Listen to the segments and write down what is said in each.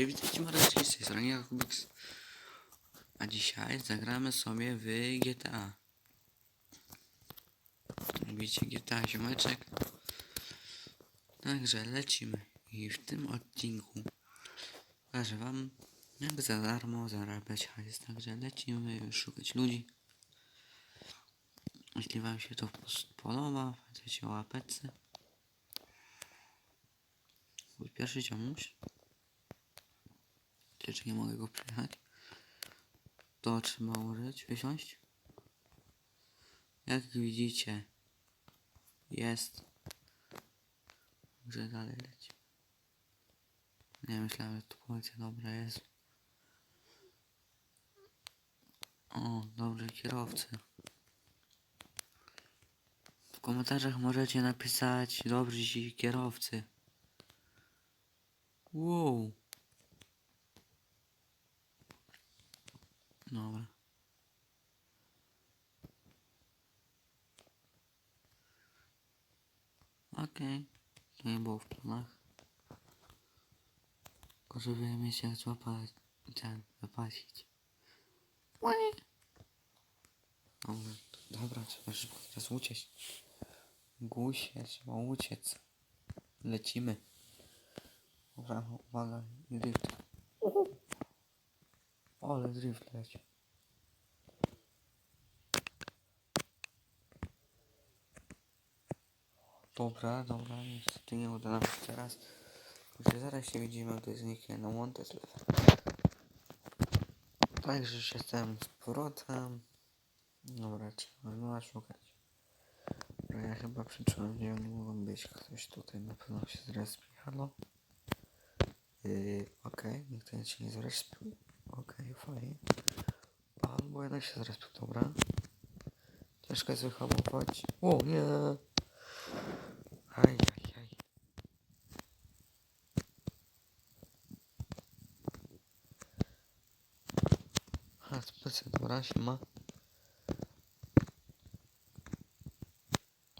Cześć, witajcie mordeczki, z tej strony Jakubix. A dzisiaj zagramy sobie w GTA. Lubicie GTA ziomeczek? Także lecimy. I w tym odcinku pokażę wam jak za darmo zarabiać hajs. Także lecimy szukać ludzi. Jeśli wam się to podoba, pamiętajcie o łapeczce. Pierwszy ziomuś. Czy nie mogę go przejechać? To trzeba użyć, wysiąść. Jak widzicie, jest. Że dalej leci. Nie myślałem, że to policja dobra jest. O, dobry kierowcy. W komentarzach możecie napisać dobrzy kierowcy. Wow. Dobra. Okej. To nie było w planach. Tylko żeby mieć jak złapać ten, wypłacić. Ły. Dobra, dobra, trzeba szybko teraz uciec. Gusie, trzeba uciec. Lecimy. Dobra, uwaga, drift. Ale drift leci. Dobra, dobra, niestety nie uda nam się teraz. Także zaraz się widzimy, gdy zniknie na Montes Level. Także już jestem z powrotem. Dobra, trzeba była szukać. Dobra, ja chyba przyczułem, gdzie oni mogą być. Ktoś tutaj na pewno się zrespił. Halo? Yy, okej, nikt tutaj się nie zrespił. Okej, fajnie. Albo jednak się zrespił, dobra. Ciężko jest wyhamować. O nie! Aj, aj, aj. A, specie, dobra, siema.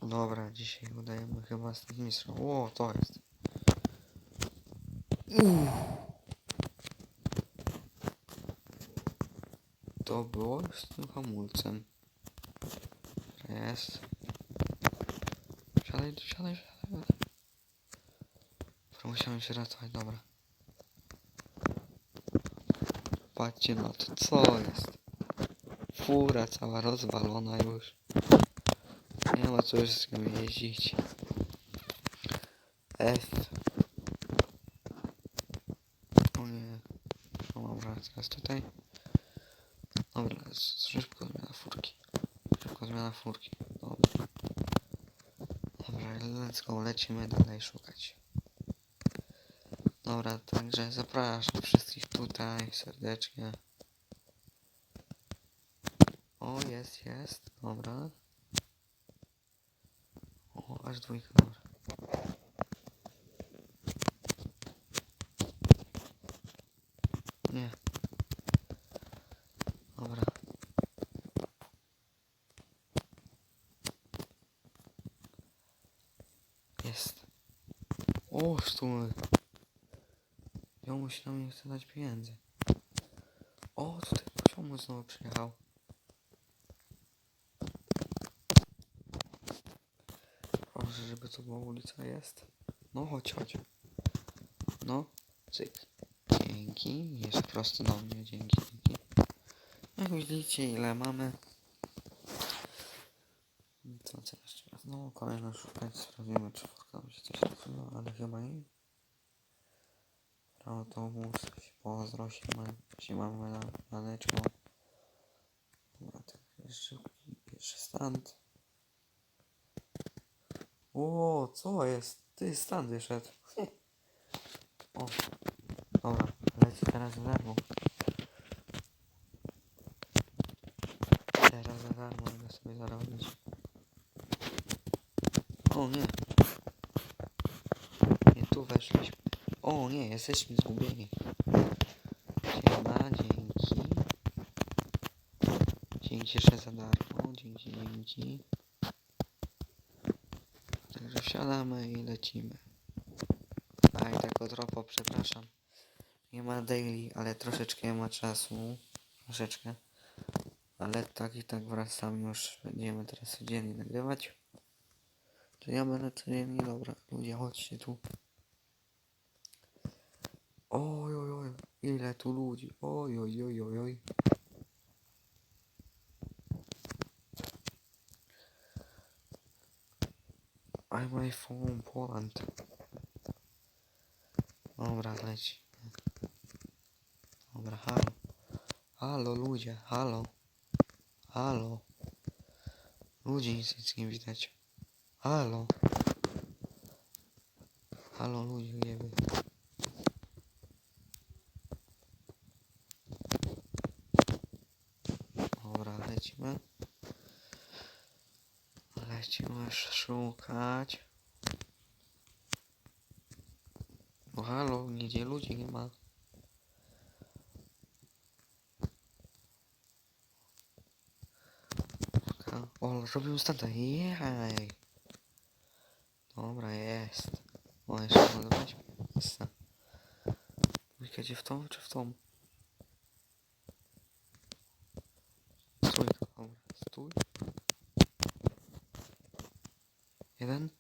Dobra, dzisiaj udajemy chyba z tym mistrzem. O, to jest. Uff. To było z tym hamulcem. Jest. Siadaj, siadaj, siadaj. Musiałem się ratować, dobra. Patrzcie na to, co jest. Fura cała rozwalona już. Nie ma co już z nią jeździć. F. O nie. Dobra, teraz tutaj. Dobra, szybko zmiana furki. Szybko zmiana furki. Dobra. Dobra, let's go, lecimy dalej szukać. Dobra, także zapraszam wszystkich tutaj serdecznie. O, jest, jest, dobra. O, aż dwójka, dobra. Nie. Dobra. Jest. O, sztumy. Ziomuś nam nie chce dać pieniędzy. O, tutaj ziomuś znowu przyjechał. Proszę, żeby to była ulica jest. No, chodź, chodź. No, cyk. Dzięki. Jeszcze prosto do mnie, dzięki, dzięki. Jak widzicie, ile mamy. Co co jeszcze raz? No, kolejna szukać. Sprawdzimy, czy nam się coś ale chyba nie. Autobus, pozdro, siema, siemamy na maneczko. Dobra, tak, jeszcze, jeszcze stand. O, co jest? Ty, stand wyszedł. O, dobra, leci teraz za darmo. Teraz za darmo mogę sobie zarobić. O nie. Nie tu weszliśmy. O nie, jesteśmy zgubieni. Siema, dzięki. Dzięki jeszcze za darmo, dzięki, dzięki. Także wsiadamy i lecimy. Aj, tego tropo, przepraszam. Nie ma daily, ale troszeczkę ma czasu. Troszeczkę. Ale tak i tak wracamy już. Będziemy teraz codziennie nagrywać. To ja będę codziennie, dobra. Ludzie, chodźcie tu. Oj, oj, oj. Ile tu ludzi. Oj, oj, oj, oj, oj. I'm my phone Poland. Dobra, leci. Dobra, halo. Halo, ludzie, halo. Halo. Ludzi nic, nie widać. Halo. Halo, ludzie, gdzie wy? Dobra, lecimy. Lecimy szukać. No halo, nigdzie ludzi nie ma. O, robią stanta. Jej. Dobra, jest. O, jeszcze mogę dać. Jest. Klikajcie w tą czy w tą? Jeden.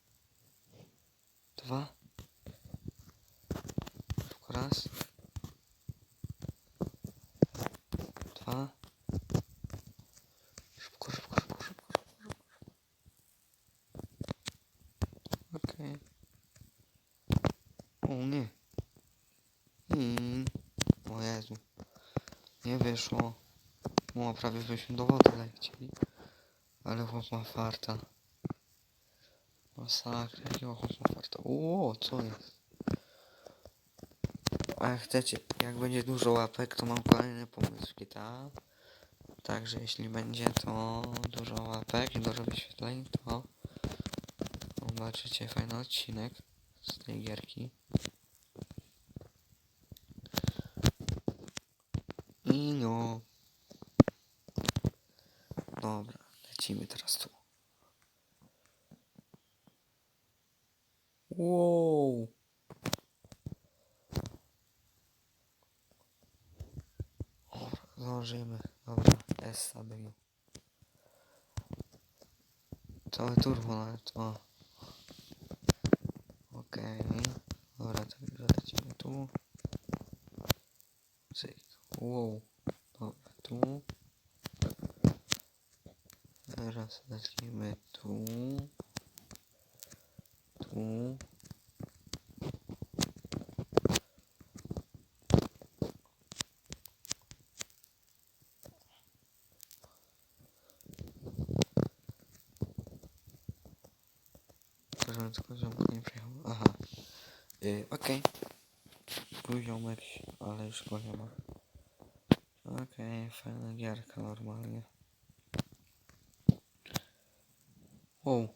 Dwa. Raz. Dwa. Szybko, szybko, szybko, szybko, szybko. Okej. O nie. Mm. O Jezu. Nie wyszło. O, prawie byśmy do wody lecieli. Ale chłop ma farta. Masakra, jakiego farta. O, co jest? A jak chcecie, jak będzie dużo łapek, to mam kolejny pomysł GTA. Także jeśli będzie to dużo łapek i dużo wyświetleń, to zobaczycie fajny odcinek z tej gierki. I no. Dobra, lecimy teraz tu. Wow. Zdążymy. Dobra, SW. Całe turbo nawet, o. Okej. Dobra, także lecimy tu. Cyk. Wow. Dobra, tu. Teraz lecimy tu. Tu. Tylko, ziomek nie przyjechał. Aha. Yy, Okej. Był ziomek, ale już go nie ma. Okej, fajna gierka normalnie. Wow.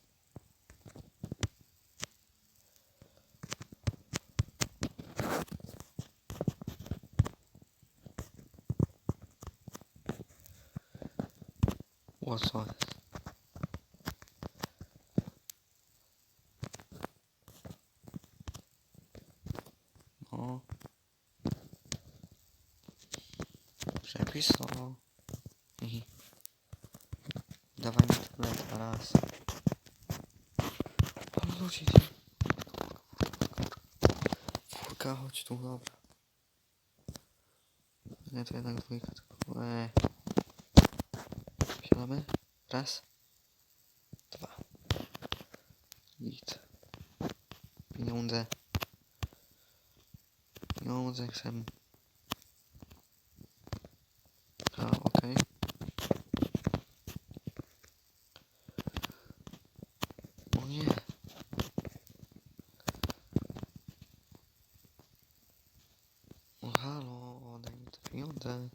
O co jest? No. Przepis o. I. Dawaj mi tablet raz. Ludzie, gdzie? Furka, chodź tu, dobra. Nie, to jednak dwójka, tylko... Eee. Wsiadamy? Raz. Dwa. Git. Pieniądze. Pieniądze chcemy. A, okej. O nie. O halo, oddaj mi te pieniądze.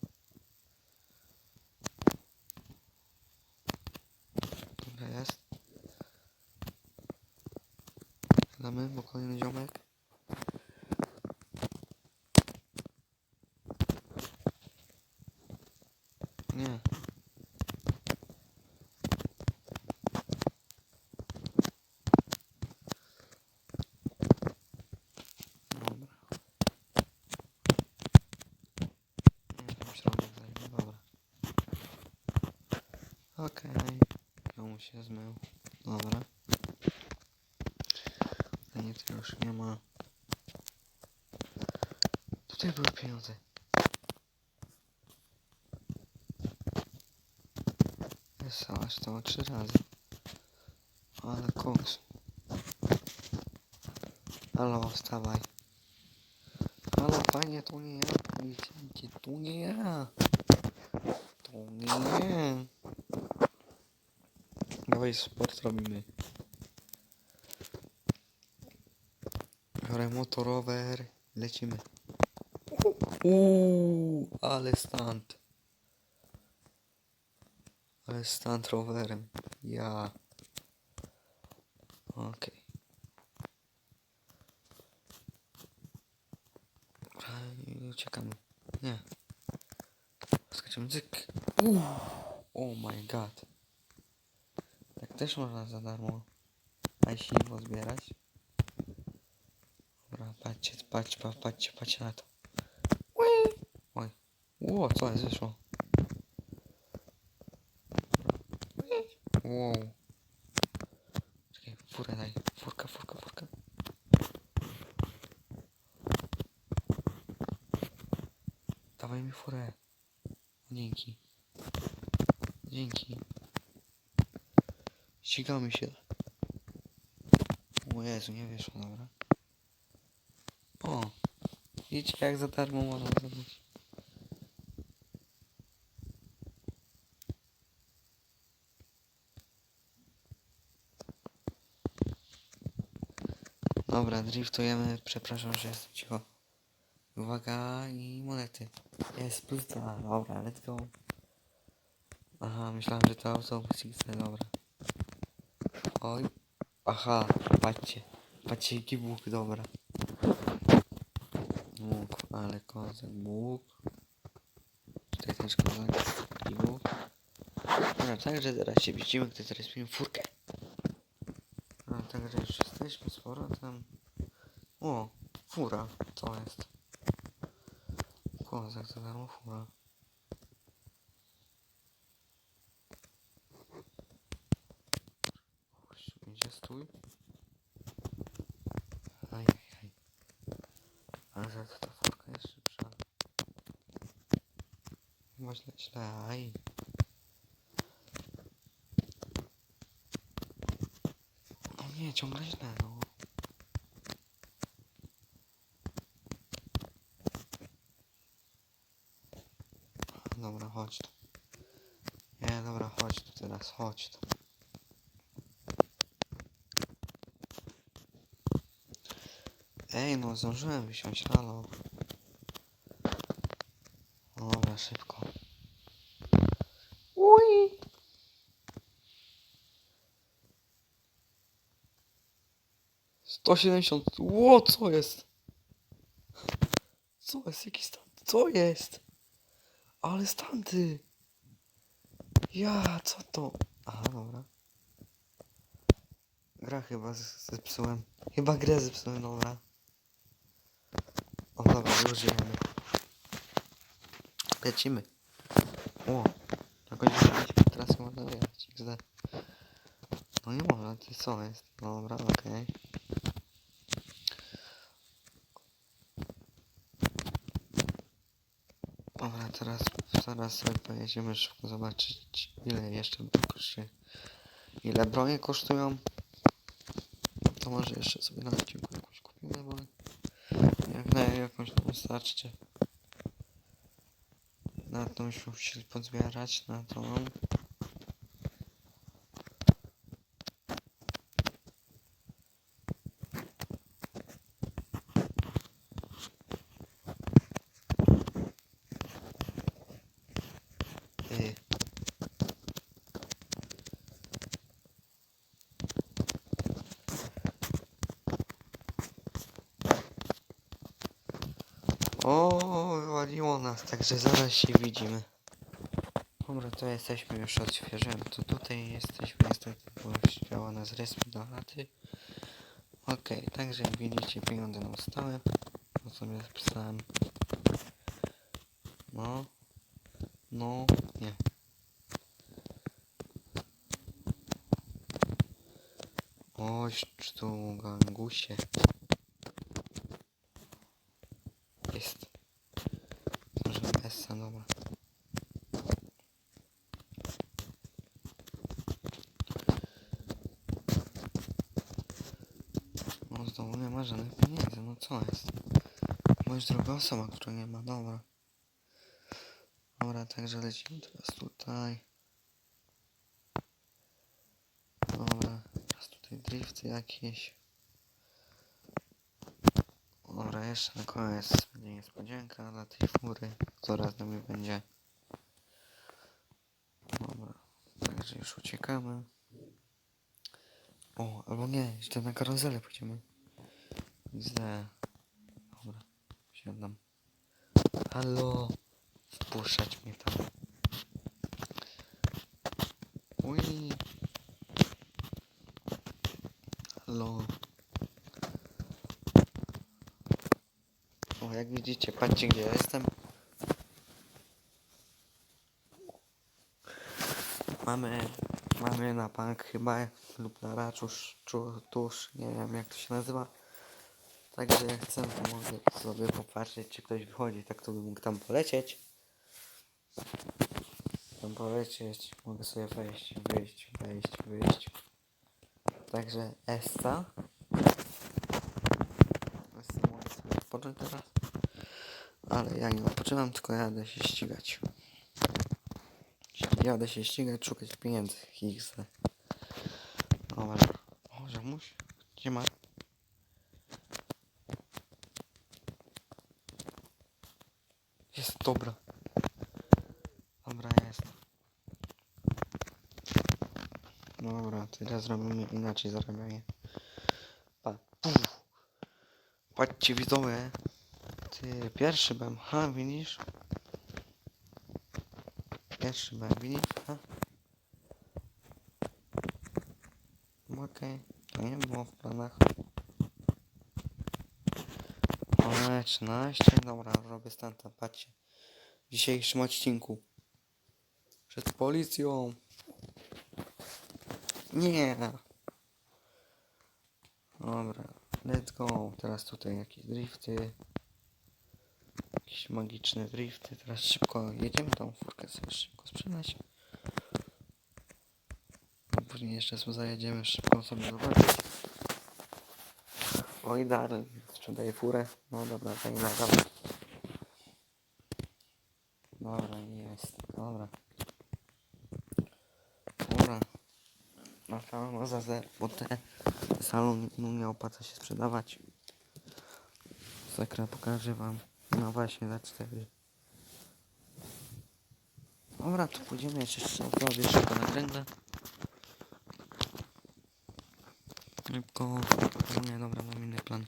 Dobra jest. Damy, bo kolejny ziomek. Nie. Dobra. Okej. Się zmył. Dobra. Nie, to już nie ma. Tutaj były pieniądze. Wesołaś to trzy razy. Ale koks. Halo, wstawaj. Halo, panie, to nie ja. Policjancie, to nie ja. To nie. Dawaj, sport robimy. Biorę motorower. Lecimy. Uuu, ale stunt. Ale stunt rowerem. Ja. Okej. I Uciekamy. Nie. Uuu. Oh my god. Tak też można za darmo. Ajsiwo zbierać. Dobra, patrzcie, patrzcie, pa- patrzcie, patrzcie na to. Ui. Oj. Ło, co jest wyszło? Wow. Czekaj, furę daj. Furka, furka, furka. Dawaj mi furę. Dzięki. Dzięki. Ścigamy się. O Jezu, nie wyszło, dobra. O. Widzicie jak za darmo można zrobić. Dobra, driftujemy. Przepraszam, że jestem cicho. Uwaga i monety. Jest plus. Dobra, let's go. Aha, myślałem, że to XC, dobra. Oj. Aha, patrzcie. Patrzcie, jaki Bóg, dobra. Bóg, ale kozak, Bóg. Tutaj też kozak, i Bóg. Dobra, także zaraz się widzimy, gdy robimy furkę. A, także już jesteśmy z powrotem. O, fura, co jest? Kozak, za darmo fura. Gościu, Gdzie stój? Aj, aj. Ale za to ta furka jest szybsza. Chyba źle, źle, aj. No nie, ciągle źle, no. Dobra, chodź tu. Nie, dobra, chodź tu teraz, chodź tu. Ej, no zdążyłem wysiąść, halo. No dobra, szybko. 170. Ło, co jest? Co jest? Jaki stan? Co jest? Ale stanty! Ja, co to? Aha, dobra. Gra chyba zepsułem. Chyba grę zepsułem, dobra. O, dobra, już żyjemy. Lecimy. O, jakoś teraz można wyjechać. No nie można, ty co jest? No dobra, okej. Okay. Teraz sobie pojedziemy szybko zobaczyć ile jeszcze kosztuje. Ile bronie kosztują. To może jeszcze sobie na odcinku jakąś kupimy, bo jak na jakąś tam wystarczy. Na musimy się pozbierać, na to. Także zaraz się widzimy. Dobra, to jesteśmy już odświeżyłem. To tutaj jesteśmy, niestety była na zresp do laty. Okej, okay, także jak widzicie pieniądze nam stały. No sobie zapisałem. No. No, nie. Oś tu gangusie. Bądź druga osoba, która nie ma, dobra. Dobra, także lecimy teraz tutaj. Dobra, teraz tutaj drifty jakieś. Dobra, jeszcze na koniec będzie niespodzianka dla tej fury, która z nami będzie. Dobra, także już uciekamy. O, albo nie, jeszcze na karuzelę pójdziemy. Widzę. Halo, wpuszczać mnie tam. Uj. Halo. O, jak widzicie, patrzcie gdzie ja jestem. Mamy, mamy na bank chyba, lub na raczusz, czu, tusz, nie wiem jak to się nazywa. Także chcę, to mogę sobie popatrzeć, czy ktoś wychodzi, tak to bym mógł tam polecieć. Tam polecieć, mogę sobie wejść, wyjść, wejść, wyjść. Także Essa. Essa mogę sobie odpocząć teraz. Ale ja nie odpoczywam, tylko jadę się ścigać. Jadę się ścigać, szukać pieniędzy. XD. Dobra. O, żemuś? Gdzie ma? Jest, dobra. Dobra, jest. Dobra, teraz zrobimy inaczej zarabianie. Pa. Puf. Patrzcie widzowie. Ty, pierwszy byłem. Ha, widzisz? Pierwszy byłem, widzisz? Ha? Okej, to nie było w planach. Ale 13, dobra, robię stanta, patrzcie. W dzisiejszym odcinku. Przed policją. Nie. Dobra, let's go. Teraz tutaj jakieś drifty. Jakieś magiczne drifty. Teraz szybko jedziemy tą furkę sobie szybko sprzedać. Później jeszcze sobie zajedziemy szybko sobie zobaczyć. Oj, Darl, sprzedaję furę. No dobra, to nie nadal. Dobra, jest. Dobra. Dobra. Na całą zazę, bo te salon no, nie opłaca się sprzedawać. Sekra pokażę wam. No właśnie, za cztery. Dobra, to pójdziemy jeszcze zrobię szybko na kręgle. Szybko. Nie, dobra, mam inny plan.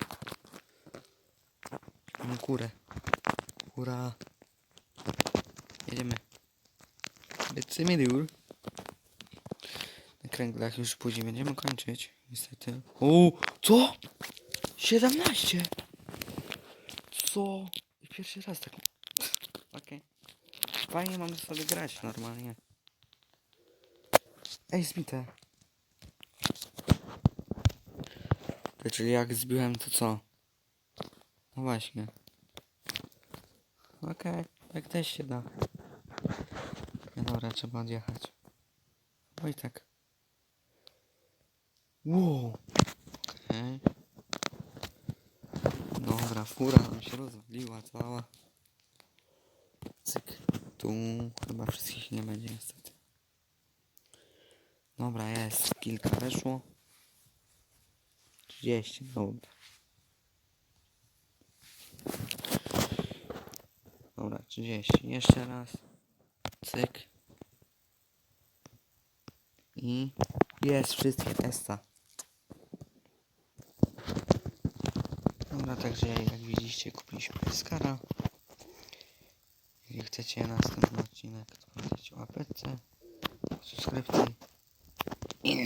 Mam kurę. Kura. Jedziemy. Lecimy dur. Na kręglach już później będziemy kończyć. Niestety. O, co? 17! Co? Pierwszy raz tak. Okej. Fajnie mamy sobie grać normalnie. Ej, zbite. Czyli jak zbiłem to co? No właśnie. Okej, tak też się da. No dobra, trzeba odjechać. Oj tak. Wow. Okej. Dobra, fura nam się rozwaliła cała. Cyk. Tu chyba wszystkich nie będzie niestety. Dobra, jest. Kilka weszło. 30, dobra. Dobra, 30. Jeszcze raz. Cyk. I jest wszystkie testa. Dobra, także jak widzieliście kupiliśmy Skara. Jeśli chcecie następny odcinek, to pamiętajcie o apetce, subskrypcji i